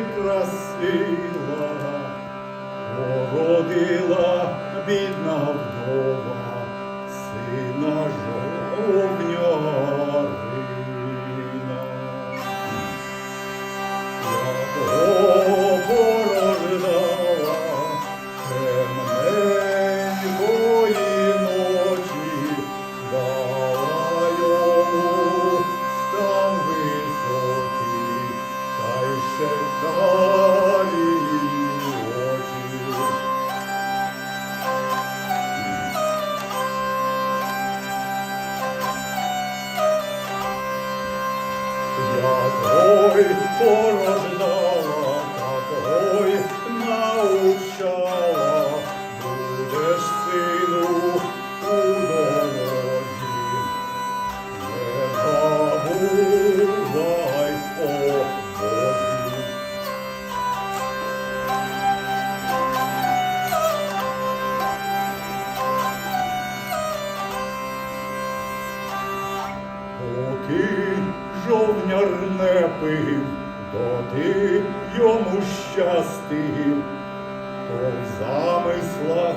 прикрасила, породила бідна вдова. before жовняр не пив, доти йому щастив, то в замислах,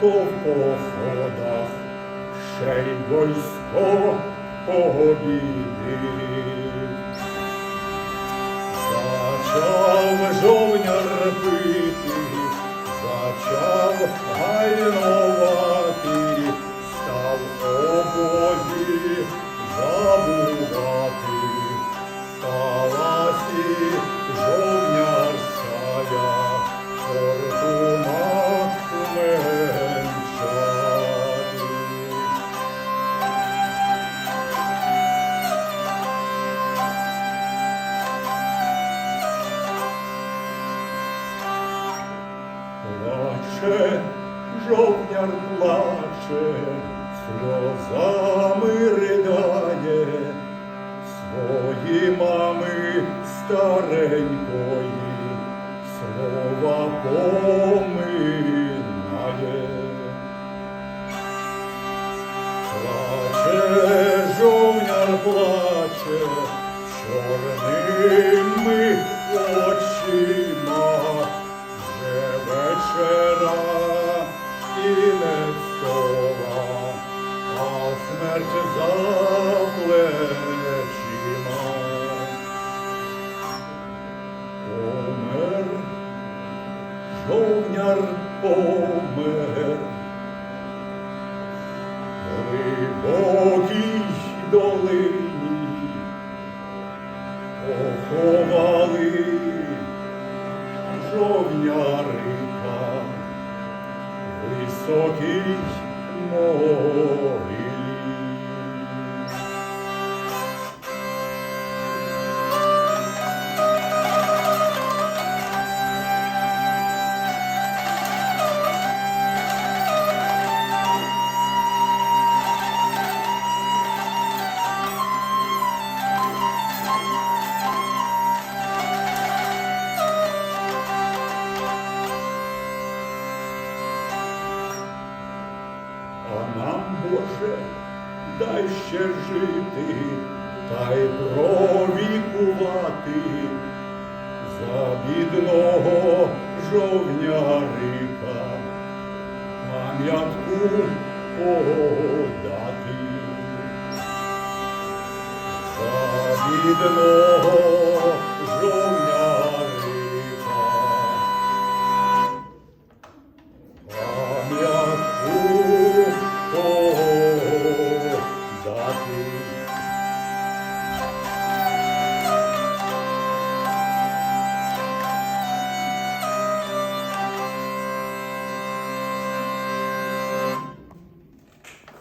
то в походах, ще й войсько побідив. Зачав жовняр пити, зачав гайнувати, став обозі жовняр плаче, сльозами ридає, свої мами старенької, слова поминає. Плаче, жовняр плаче, чорними очима, помер, глибокій долині поховали жовнярика високий високій Боже, дай ще жити, та й провікувати за бідного жовнярика, пам'ятку подати. За бідного жовнярика.